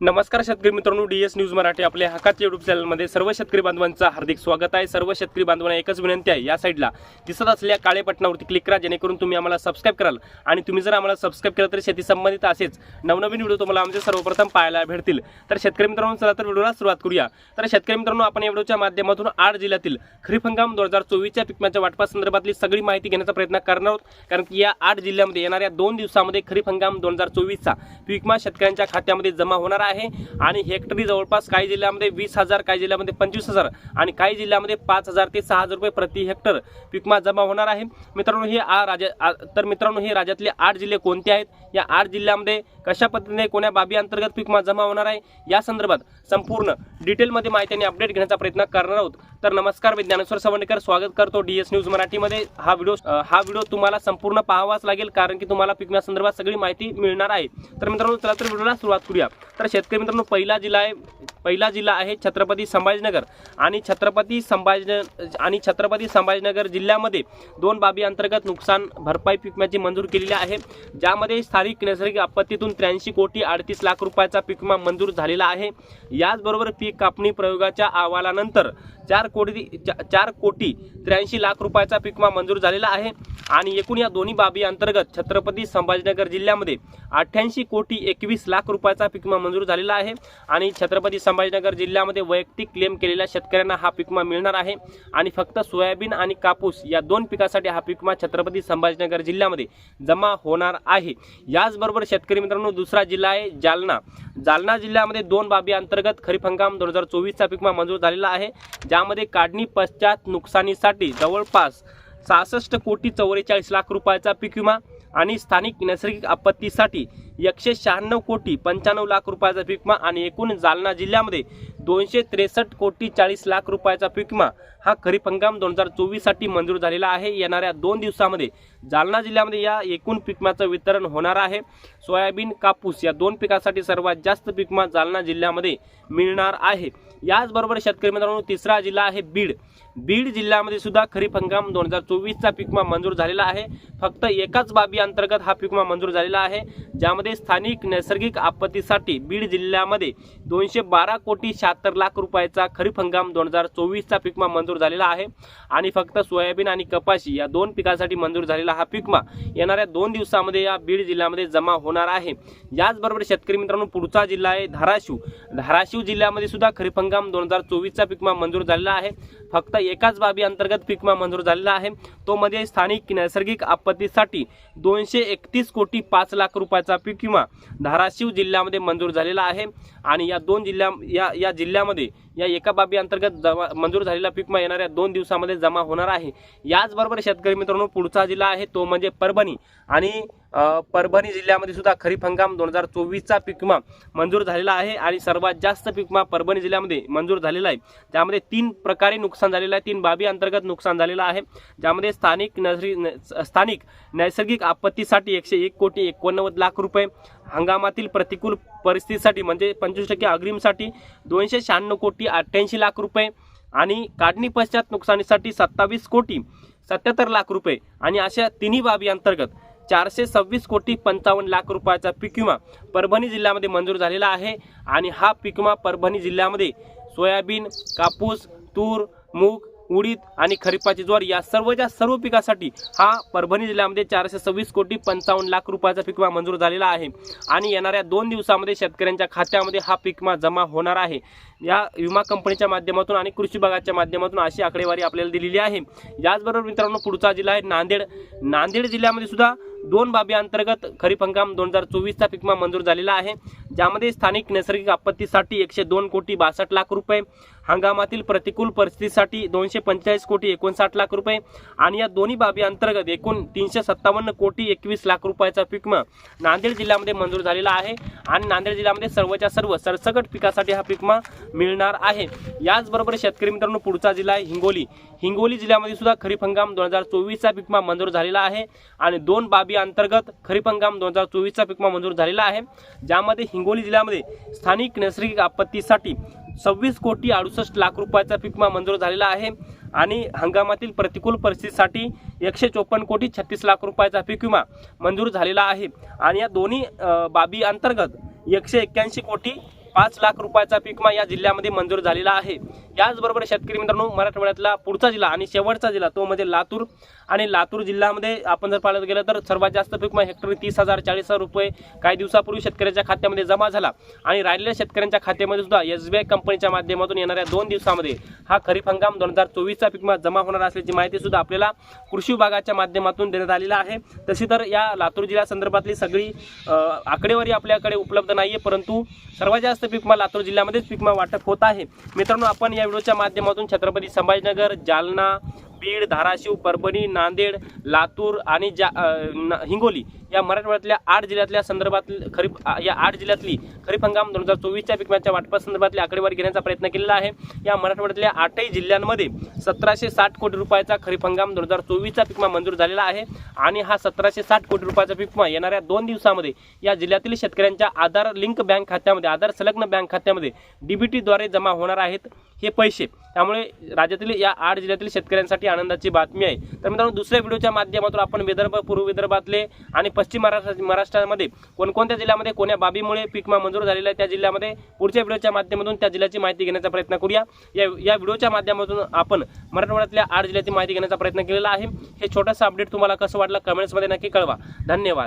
नमस्कार शेतकरी मित्रांनो डी एस न्यूज मराठी आपल्या हकाच्या युट्यूब चॅनलमध्ये सर्व शेतकरी बांधवांचं हार्दिक स्वागत आहे. सर्व शेतकरी बांधवांना एकच विनंती आहे या साईडला दिसत असलेल्या काळे बटनावरती क्लिक करा जेणेकरून तुम्ही आम्हाला सबस्क्राईब कराल. आणि तुम्ही जर आम्हाला सबस्क्राईब केलं तर शेती संबंधित असेच नवनवीन व्हिडिओ तुम्हाला आमचे सर्वप्रथम पाहायला भेटतील. तर शेतकरी मित्रांनो चला तर व्हिडिओला सुरुवात करूया. तर शेतकरी मित्रांनो आपण या व्हिडिओच्या माध्यमातून आठ जिल्ह्यातील खरीप हंगाम दोन हजार चोवीसच्या पिकम्याच्या वाटपासंदर्भातली सगळी माहिती घेण्याचा प्रयत्न करणार आहोत. कारण की या आठ जिल्ह्यामध्ये येणाऱ्या दोन दिवसामध्ये खरीप हंगाम दोन हजार चोवीसचा पिकमा शेतकऱ्यांच्या खात्यामध्ये जमा होणार आहे आणि हेक्टरी जवळपास काही जिल्ह्यामध्ये वीस हजार काही जिल्ह्यामध्ये पंचवीस हजार आणि काही जिल्ह्यामध्ये पाच हजार ते सहा हजार रुपये प्रति हेक्टर पिकमा जमा होणार आहे. मित्रांनो हे आ राजा तर मित्रांनो हे राज्यातले आठ जिल्हे कोणते आहेत? या आठ जिल्ह्यामध्ये कशा पद्धतीने कोण्या बाबी अंतर्गत पिकमा जमा होणार आहे? या संदर्भात संपूर्ण डिटेलमध्ये माहिती आणि अपडेट घेण्याचा प्रयत्न करणार आहोत. तर नमस्कार मी ज्ञानेश्वर सवंडेकर स्वागत करतो डी एस न्यूज मराठीमध्ये. हा व्हिडिओ हा व्हिडिओ तुम्हाला संपूर्ण पाहावाच लागेल कारण की तुम्हाला पिकण्यासंदर्भात सगळी माहिती मिळणार आहे. तर मित्रांनो चला तर व्हिडिओला सुरुवात करूया. तर शेतकरी मित्रांनो पहिला जिल्हा आहे पहिला जिल्हा आहे छत्रपती संभाजीनगर. आणि छत्रपती संभाजी आणि छत्रपती संभाजीनगर जिल्ह्यामध्ये दोन बाबी अंतर्गत नुकसान भरपाई पिकम्याची मंजूर केलेली आहे. ज्यामध्ये स्थानिक नैसर्गिक आपत्तीतून त्र्याऐंशी कोटी अडतीस लाख रुपयाचा पिकमा मंजूर झालेला आहे. याचबरोबर पीक कापणी प्रयोगाच्या अहवालानंतर चार कोटी चार कोटी त्र्याऐंशी लाख रुपयाचा पिकमा मंजूर झालेला आहे. आणि एकूण या दोन्ही बाबी अंतर्गत छत्रपती संभाजीनगर जिल्ह्यामध्ये अठ्ठ्याऐंशी कोटी एकवीस लाख रुपयाचा पिकमा मंजूर झालेला आहे. आणि छत्रपती संभाजीनगर जिल्ह्यामध्ये वैयक्तिक क्लेम केलेल्या शेतकऱ्यांना हा पिकमा मिळणार आहे. आणि फक्त सोयाबीन आणि कापूस या दोन पिकासाठी हा पिकमा छत्रपती संभाजीनगर जिल्ह्यामध्ये जमा होणार आहे. याचबरोबर शेतकरी मित्रांनो दुसरा जिल्हा आहे जालना. जालना जिल्ह्यामध्ये दोन बाबी अंतर्गत खरीप हंगाम दोन हजार चोवीसचा पिकमा मंजूर झालेला आहे. ज्यामध्ये काढणी पश्चात नुकसानीसाठी जवळपास सहासष्ट कोटी चौवेचाळीस लाख रुपयाचा पीक विमा आणि स्थानिक नैसर्गिक आपत्तीसाठी एकशे शहाण्णव कोटी पंच्याण्णव लाख रुपयाचा पीक आणि एकूण जालना जिल्ह्यामध्ये दोनशे त्रेसष्ट कोटी चाळीस लाख रुपयाचा पीक हा खरीप हंगाम दोन हजार चोवीससाठी मंजूर झालेला आहे. येणाऱ्या दोन दिवसामध्ये जालना जिल्ह्यामध्ये या एकूण पिकमाचं वितरण होणार आहे. सोयाबीन कापूस या दोन पिकासाठी सर्वात जास्त पिकमा जालना जिल्ह्यामध्ये मिळणार आहे. याचबरोबर शेतकरी मित्रांनो तिसरा जिल्हा आहे बीड. बीड जिल्ह्यामध्ये सुद्धा खरीप हंगाम दोन हजार चोवीसचा पिकमा मंजूर झालेला आहे. फक्त एकाच बाबी अंतर्गत हा पिकमा मंजूर झालेला आहे ज्यामध्ये स्थानिक नैसर्गिक आपत्तीसाठी बीड जिल्ह्यामध्ये दोनशे बारा कोटी शहात्तर लाख रुपयाचा खरीप हंगाम दोन हजार चोवीसचा पिकमा मंजूर झालेला आहे. आणि फक्त सोयाबीन आणि कपाशी या दोन पिकासाठी मंजूर झालेला हा पिकमा येणाऱ्या दोन दिवसामध्ये या बीड जिल्ह्यामध्ये जमा होणार आहे. याचबरोबर शेतकरी मित्रांनो पुढचा जिल्हा आहे धाराशिव. धाराशिव जिल्ह्यामध्ये सुद्धा खरीप हंगाम दोन हजार चोवीसचा पिकमा मंजूर झालेला आहे. फक्त एकाच बाबी अंतर्गत पिकमा मंजूर झालेला आहे. तो मध्ये स्थानिक नैसर्गिक आपत्तीसाठी दोनशे एकतीस कोटी पाच लाख रुपयाचा पीक विमा धाराशिव जिल्ह्यामध्ये मंजूर झालेला आहे. आणि या या दोन जिल्ह्या या या जिल्ह्यामध्ये या एका बाबी अंतर्गत जमा मंजूर झालेला पीक येणाऱ्या दोन दिवसामध्ये जमा होणार आहे. याचबरोबर शेतकरी मित्रांनो पुढचा जिल्हा आहे तो म्हणजे परभणी. आणि परभणी जिल्ह्यामध्ये सुद्धा खरीप हंगाम दोन हजार चोवीसचा पिकमा मंजूर झालेला आहे आणि सर्वात जास्त पिकमा परभणी जिल्ह्यामध्ये मंजूर झालेला आहे. त्यामध्ये तीन प्रकारे नुकसान झालेलं आहे तीन बाबी अंतर्गत नुकसान झालेलं आहे. ज्यामध्ये स्थानिक नजरी स्थानिक नैसर्गिक आपत्तीसाठी एकशे एक कोटी एकोणनव्वद लाख रुपये हंगामातील प्रतिकूल परिस्थितीसाठी म्हणजे पंचवीस टक्के अग्रिमसाठी दोनशे शहाण्णव कोटी अठ्ठ्याऐंशी लाख रुपये आणि काढणी पश्चात नुकसानीसाठी सत्तावीस कोटी सत्याहत्तर लाख रुपये आणि अशा तिन्ही बाबी अंतर्गत चारशे सव्वीस कोटी पंचावन्न लाख रुपयाचा पीक विमा परभणी जिल्ह्यामध्ये मंजूर झालेला आहे. आणि हा पीक विमा परभणी जिल्ह्यामध्ये सोयाबीन कापूस तूर मूग उडीद आणि खरीपाची ज्वार या सर्वच्या सर्व पिकासाठी हा परभणी जिल्ह्यामध्ये चारशे सव्वीस कोटी पंचावन्न लाख रुपयाचा पीक विमा मंजूर झालेला आहे. आणि येणाऱ्या दोन दिवसामध्ये शेतकऱ्यांच्या खात्यामध्ये हा पीक विमा जमा होणार आहे. या विमा कंपनीच्या माध्यमातून आणि कृषी विभागाच्या माध्यमातून अशी आकडेवारी आपल्याला दिलेली आहे. याचबरोबर मित्रांनो पुढचा जिल्हा आहे नांदेड. नांदेड जिल्ह्यामध्ये सुद्धा दोन बाबी अंतर्गत खरीप हंगाम दोन हजार चोवीसचा पिकमा मंजूर झालेला आहे. ज्यामध्ये स्थानिक नैसर्गिक आपत्तीसाठी एकशे दोन कोटी बासष्ट लाख रुपये हंगामातील प्रतिकूल परिस्थितीसाठी दोनशे पंचेचाळीस कोटी एकोणसाठ लाख रुपये आणि या दोन्ही बाबी अंतर्गत एकूण तीनशे सत्तावन्न कोटी एकवीस लाख रुपयाचा पिकमा नांदेड जिल्ह्यामध्ये मंजूर झालेला आहे आणि नांदेड जिल्ह्यामध्ये सर्वच्या सर्व सरसकट पिकासाठी हा पिकमा मिळणार आहे. याचबरोबर शेतकरी मित्रांनो पुढचा जिल्हा आहे हिंगोली. हिंगोली जिल्ह्यामध्ये सुद्धा खरीप हंगाम दोन हजार चोवीसचा पिकमा मंजूर झालेला आहे आणि दोन बाबी अंतर्गत खरीप हंगाम दोन हजार चोवीसचा पिकमा मंजूर झालेला आहे. ज्यामध्ये हिंगोली जिल्ह्यामध्ये स्थानिक नैसर्गिक आपत्तीसाठी सव्वीस कोटी अडुसष्ट लाख रुपयाचा पिकमा मंजूर झालेला आहे आणि हंगामातील प्रतिकूल परिस्थितीसाठी एकशे चोपन्न कोटी छत्तीस लाख रुपयाचा पीक विमा मंजूर झालेला आहे. आणि या दोन्ही बाबी अंतर्गत एकशे एक्क्याऐंशी कोटी पाच लाख रुपयाचा पीकमा या जिल्ह्यामध्ये मंजूर झालेला आहे. याचबरोबर शेतकरी मित्रांनो मराठवाड्यातला पुढचा जिल्हा आणि शेवटचा जिल्हा तो म्हणजे लातूर. आणि लातूर जिल्ह्यामध्ये आपण जर पाहिलं गेलं तर सर्वात जास्त पीकमा हेक्टर हेक्टरी तीस हजार चाळीस हजार रुपये काही दिवसापूर्वी शेतकऱ्याच्या खात्यामध्ये जमा झाला. आणि राहिलेल्या शेतकऱ्यांच्या खात्यामध्ये सुद्धा एस बी आय कंपनीच्या माध्यमातून येणाऱ्या दोन दिवसामध्ये हा खरीप हंगाम दोन हजार चोवीसचा पीकमा जमा होणार असल्याची माहिती सुद्धा आपल्याला कृषी विभागाच्या माध्यमातून देण्यात आलेला आहे. तशी तर या लातूर जिल्ह्यासंदर्भातली सगळी आकडेवारी आपल्याकडे उपलब्ध नाही आहे परंतु सर्वात जास्त पीक विमा लातूर जिल्ह्यामध्येच पीक वाटप होत आहे. मित्रांनो आपण या व्हिडिओच्या माध्यमातून छत्रपती संभाजीनगर जालना बीड धाराशिव परभणी नांदेड लातूर आणि जा हिंगोली या मराठवाड्यातल्या आठ जिल्ह्यातल्या संदर्भात खरीप या आठ जिल्ह्यातली खरीप हंगाम दोन हजार चोवीसच्या पिकम्याच्या वाटपासंदर्भातली आकडेवारी घेण्याचा प्रयत्न केलेला आहे. या मराठवाड्यातल्या आठही जिल्ह्यांमध्ये सतराशे साठ कोटी रुपयाचा खरीप हंगाम दोन हजार चोवीसचा पिकमा मंजूर झालेला आहे आणि हा सतराशे साठ कोटी रुपयाचा पिकमा येणाऱ्या दोन दिवसामध्ये या जिल्ह्यातील शेतकऱ्यांच्या आधार लिंक बँक खात्यामध्ये आधार संलग्न बँक खात्यामध्ये डीबीटीद्वारे जमा होणार आहेत हे पैसे. त्यामुळे राज्यातील या आठ जिल्ह्यातील शेतकऱ्यांसाठी आनंदाची बातमी आहे. तर मित्रांनो दुसऱ्या व्हिडिओच्या माध्यमातून आपण विदर्भ पूर्व विदर्भातले आणि पश्चिम महाराष्ट्र महाराष्ट्रामध्ये कोणकोणत्या जिल्ह्यामध्ये कोण्या बाबीमुळे पीकमा मंजूर झालेला आहे त्या जिल्ह्यामध्ये पुढच्या व्हिडिओच्या माध्यमातून त्या जिल्ह्याची माहिती घेण्याचा प्रयत्न करूया. या या व्हिडिओच्या माध्यमातून आपण मराठवाड्यातल्या आठ जिल्ह्याची माहिती घेण्याचा प्रयत्न केलेला आहे. हे छोटंसं अपडेट तुम्हाला कसं वाटलं कमेंट्समध्ये नक्की कळवा. धन्यवाद.